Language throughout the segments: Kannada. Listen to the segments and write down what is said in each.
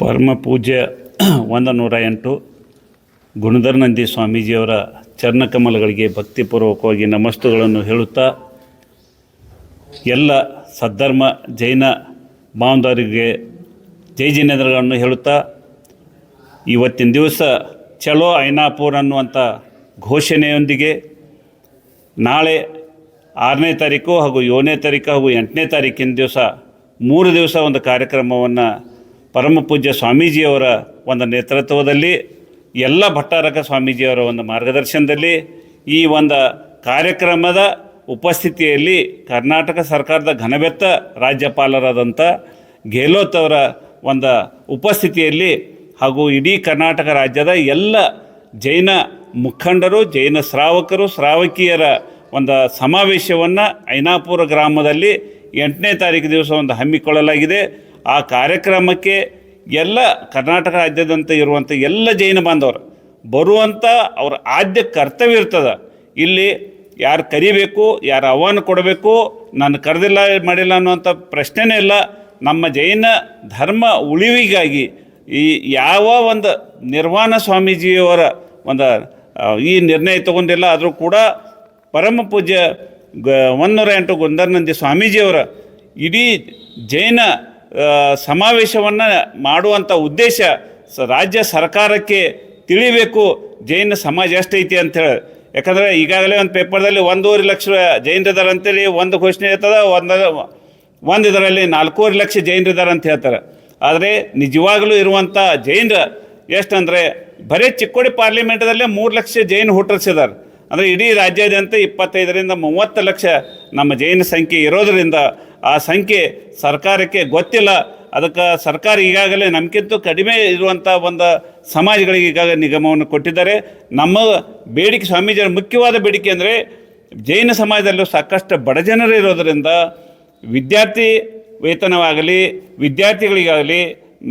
ಪರಮ ಪೂಜ್ಯ ಒಂದು ನೂರ ಎಂಟು ಗುಣಧರ್ನಂದಿ ಸ್ವಾಮೀಜಿಯವರ ಚರಣಕಮಲಗಳಿಗೆ ಭಕ್ತಿಪೂರ್ವಕವಾಗಿ ನಮಸ್ತುಗಳನ್ನು ಹೇಳುತ್ತಾ, ಎಲ್ಲ ಸದ್ಧರ್ಮ ಜೈನ ಬಾಂಧವರಿಗೆ ಜೈ ಜಿನೇಂದ್ರಗಳನ್ನು ಹೇಳುತ್ತಾ, ಇವತ್ತಿನ ದಿವಸ ಚಲೋ ಐನಾಪುರ್ ಅನ್ನುವಂಥ ಘೋಷಣೆಯೊಂದಿಗೆ ನಾಳೆ ಆರನೇ ತಾರೀಕು ಹಾಗೂ ಏಳನೇ ತಾರೀಕು ಹಾಗೂ ಎಂಟನೇ ತಾರೀಕಿನ ದಿವಸ ಮೂರು ದಿವಸ ಒಂದು ಕಾರ್ಯಕ್ರಮವನ್ನು ಪರಮ ಪೂಜ್ಯ ಸ್ವಾಮೀಜಿಯವರ ಒಂದು ನೇತೃತ್ವದಲ್ಲಿ, ಎಲ್ಲ ಭಟ್ಟಾರಕ ಸ್ವಾಮೀಜಿಯವರ ಒಂದು ಮಾರ್ಗದರ್ಶನದಲ್ಲಿ, ಈ ಒಂದು ಕಾರ್ಯಕ್ರಮದ ಉಪಸ್ಥಿತಿಯಲ್ಲಿ ಕರ್ನಾಟಕ ಸರ್ಕಾರದ ಘನಬೆತ್ತ ರಾಜ್ಯಪಾಲರಾದಂಥ ಗೆಹ್ಲೋತ್ ಅವರ ಒಂದು ಉಪಸ್ಥಿತಿಯಲ್ಲಿ ಹಾಗೂ ಇಡೀ ಕರ್ನಾಟಕ ರಾಜ್ಯದ ಎಲ್ಲ ಜೈನ ಮುಖಂಡರು, ಜೈನ ಶ್ರಾವಕರು, ಶ್ರಾವಕಿಯರ ಒಂದು ಸಮಾವೇಶವನ್ನು ಐನಾಪುರ ಗ್ರಾಮದಲ್ಲಿ ಎಂಟನೇ ತಾರೀಕು ದಿವಸ ಒಂದು ಹಮ್ಮಿಕೊಳ್ಳಲಾಗಿದೆ. ಆ ಕಾರ್ಯಕ್ರಮಕ್ಕೆ ಎಲ್ಲ ಕರ್ನಾಟಕ ರಾಜ್ಯದಂತ ಇರುವಂಥ ಎಲ್ಲ ಜೈನ ಬಾಂಧವರು ಬರುವಂಥ ಅವ್ರ ಆದ್ಯ ಕರ್ತವ್ಯ ಇರ್ತದೆ. ಇಲ್ಲಿ ಯಾರು ಕರಿಬೇಕು, ಯಾರು ಆಹ್ವಾನ ಕೊಡಬೇಕು, ನಾನು ಕರೆದಿಲ್ಲ, ಮಾಡಿಲ್ಲ ಅನ್ನುವಂಥ ಪ್ರಶ್ನೆನೇ ಇಲ್ಲ. ನಮ್ಮ ಜೈನ ಧರ್ಮ ಉಳಿವಿಗಾಗಿ ಈ ಯಾವ ಒಂದು ನಿರ್ವಾಣ ಸ್ವಾಮೀಜಿಯವರ ಒಂದು ಈ ನಿರ್ಣಯ ತಗೊಂಡಿಲ್ಲ ಆದರೂ ಕೂಡ ಪರಮ ಪೂಜ್ಯ ಗ ನೂರ ಎಂಟು ಗುಂದರ್ನಂದಿ ಸ್ವಾಮೀಜಿಯವರ ಇಡೀ ಜೈನ ಸಮಾವೇಶವನ್ನು ಮಾಡುವಂಥ ಉದ್ದೇಶ ಸ ರಾಜ್ಯ ಸರ್ಕಾರಕ್ಕೆ ತಿಳಿಬೇಕು. ಜೈನ ಸಮಾಜ ಎಷ್ಟೈತಿ ಅಂತೇಳಿ ಯಾಕಂದರೆ ಈಗಾಗಲೇ ಒಂದು ಪೇಪರ್ದಲ್ಲಿ ಒಂದೂವರೆ ಲಕ್ಷ ಜೈನರಿದ್ದಾರೆ ಅಂತೇಳಿ ಒಂದು ಘೋಷಣೆ ಇರ್ತದೆ ಒಂದು ಒಂದು ಇದರಲ್ಲಿ ನಾಲ್ಕೂವರೆ ಲಕ್ಷ ಜೈನರಿದ್ದಾರೆ ಅಂತ ಹೇಳ್ತಾರೆ. ಆದರೆ ನಿಜವಾಗಲೂ ಇರುವಂಥ ಜೈನರ ಎಷ್ಟಂದರೆ ಬರೀ ಚಿಕ್ಕೋಡಿ ಪಾರ್ಲಿಮೆಂಟದಲ್ಲೇ ಮೂರು ಲಕ್ಷ ಜೈನ ಹುಟ್ಟರ್ಸಿದ್ದಾರೆ ಅಂದರೆ ಇಡೀ ರಾಜ್ಯಾದ್ಯಂತ ಇಪ್ಪತ್ತೈದರಿಂದ ಮೂವತ್ತು ಲಕ್ಷ ನಮ್ಮ ಜೈನ ಸಂಖ್ಯೆ ಇರೋದರಿಂದ ಆ ಸಂಖ್ಯೆ ಸರ್ಕಾರಕ್ಕೆ ಗೊತ್ತಿಲ್ಲ. ಅದಕ್ಕೆ ಸರ್ಕಾರ ಈಗಾಗಲೇ ನಮಗಿಂತ ಕಡಿಮೆ ಇರುವಂಥ ಒಂದು ಸಮಾಜಗಳಿಗೆ ಈಗಾಗಲೇ ನಿಗಮವನ್ನು ಕೊಟ್ಟಿದ್ದಾರೆ. ನಮ್ಮ ಬೇಡಿಕೆ ಸ್ವಾಮೀಜಿಯವರ ಮುಖ್ಯವಾದ ಬೇಡಿಕೆ ಅಂದರೆ ಜೈನ ಸಮಾಜದಲ್ಲೂ ಸಾಕಷ್ಟು ಬಡಜನರು ಇರೋದರಿಂದ ವಿದ್ಯಾರ್ಥಿ ವೇತನವಾಗಲಿ, ವಿದ್ಯಾರ್ಥಿಗಳಿಗಾಗಲಿ,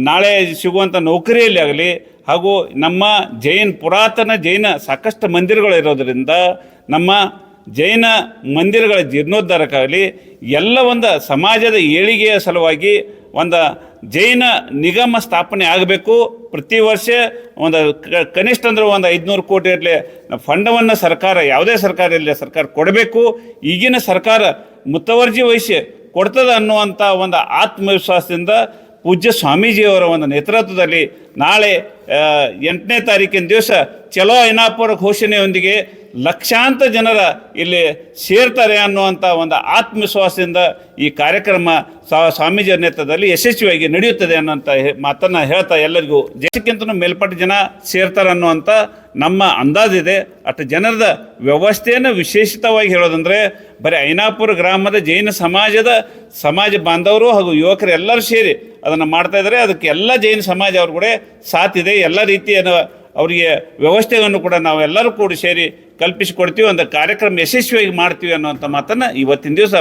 ನಾಳೆ ಸಿಗುವಂಥ ನೌಕರಿಯಲ್ಲಿ ಆಗಲಿ ಹಾಗೂ ನಮ್ಮ ಜೈನ್ ಪುರಾತನ ಜೈನ ಸಾಕಷ್ಟು ಮಂದಿರಗಳು ಇರೋದರಿಂದ ನಮ್ಮ ಜೈನ ಮಂದಿರಗಳ ಜೀರ್ಣೋದ್ಧಾರಕ್ಕಾಗಲಿ ಎಲ್ಲ ಒಂದು ಸಮಾಜದ ಏಳಿಗೆಯ ಸಲುವಾಗಿ ಒಂದು ಜೈನ ನಿಗಮ ಸ್ಥಾಪನೆ ಆಗಬೇಕು. ಪ್ರತಿ ವರ್ಷ ಒಂದು ಕನಿಷ್ಠ ಅಂದ್ರೆ ಒಂದು ಐದುನೂರು ಕೋಟಿ ಇರಲಿ, ಫಂಡವನ್ನು ಸರ್ಕಾರ, ಯಾವುದೇ ಸರ್ಕಾರ ಇರಲಿ, ಸರ್ಕಾರ ಕೊಡಬೇಕು. ಈಗಿನ ಸರ್ಕಾರ ಮುತುವರ್ಜಿ ವಹಿಸಿ ಕೊಡ್ತದ ಅನ್ನುವಂಥ ಒಂದು ಆತ್ಮವಿಶ್ವಾಸದಿಂದ ಪೂಜ್ಯ ಸ್ವಾಮೀಜಿಯವರ ಒಂದು ನೇತೃತ್ವದಲ್ಲಿ ನಾಳೆ ಎಂಟನೇ ತಾರೀಕಿನ ದಿವಸ ಚಲೋ ಐನಾಪುರ ಘೋಷಣೆಯೊಂದಿಗೆ ಲಕ್ಷಾಂತರ ಜನರ ಇಲ್ಲಿ ಸೇರ್ತಾರೆ ಅನ್ನುವಂಥ ಒಂದು ಆತ್ಮವಿಶ್ವಾಸದಿಂದ ಈ ಕಾರ್ಯಕ್ರಮ ಸ್ವಾಮೀಜಿಯ ನೇತೃತ್ವದಲ್ಲಿ ಯಶಸ್ವಿಯಾಗಿ ನಡೆಯುತ್ತದೆ ಅನ್ನೋಂಥ ಮಾತನ್ನು ಹೇಳ್ತಾ ಎಲ್ಲರಿಗೂ ದೇಶಕ್ಕಿಂತ ಮೇಲ್ಪಟ್ಟ ಜನ ಸೇರ್ತಾರೆ ಅನ್ನುವಂಥ ನಮ್ಮ ಅಂದಾಜಿದೆ. ಅಷ್ಟು ಜನರದ ವ್ಯವಸ್ಥೆಯನ್ನು ವಿಶೇಷಿತವಾಗಿ ಹೇಳೋದಂದರೆ ಬರೀ ಐನಾಪುರ ಗ್ರಾಮದ ಜೈನ ಸಮಾಜದ, ಸಮಾಜ ಬಾಂಧವರು ಹಾಗೂ ಯುವಕರು ಎಲ್ಲರೂ ಸೇರಿ ಅದನ್ನು ಮಾಡ್ತಾ ಇದ್ದಾರೆ ಅದಕ್ಕೆ ಎಲ್ಲ ಜೈನ ಸಮಾಜ ಅವ್ರ ಕೂಡ ಸಾಥ್ ಇದೆ. ಎಲ್ಲ ರೀತಿಯ ಅವರಿಗೆ ವ್ಯವಸ್ಥೆಯನ್ನು ಕೂಡ ನಾವೆಲ್ಲರೂ ಕೂಡಿ ಸೇರಿ ಕಲ್ಪಿಸಿಕೊಡ್ತೀವಿ. ಒಂದು ಕಾರ್ಯಕ್ರಮ ಯಶಸ್ವಿಯಾಗಿ ಮಾಡ್ತೀವಿ ಅನ್ನುವಂಥ ಮಾತನ್ನು ಇವತ್ತಿನ ದಿವಸ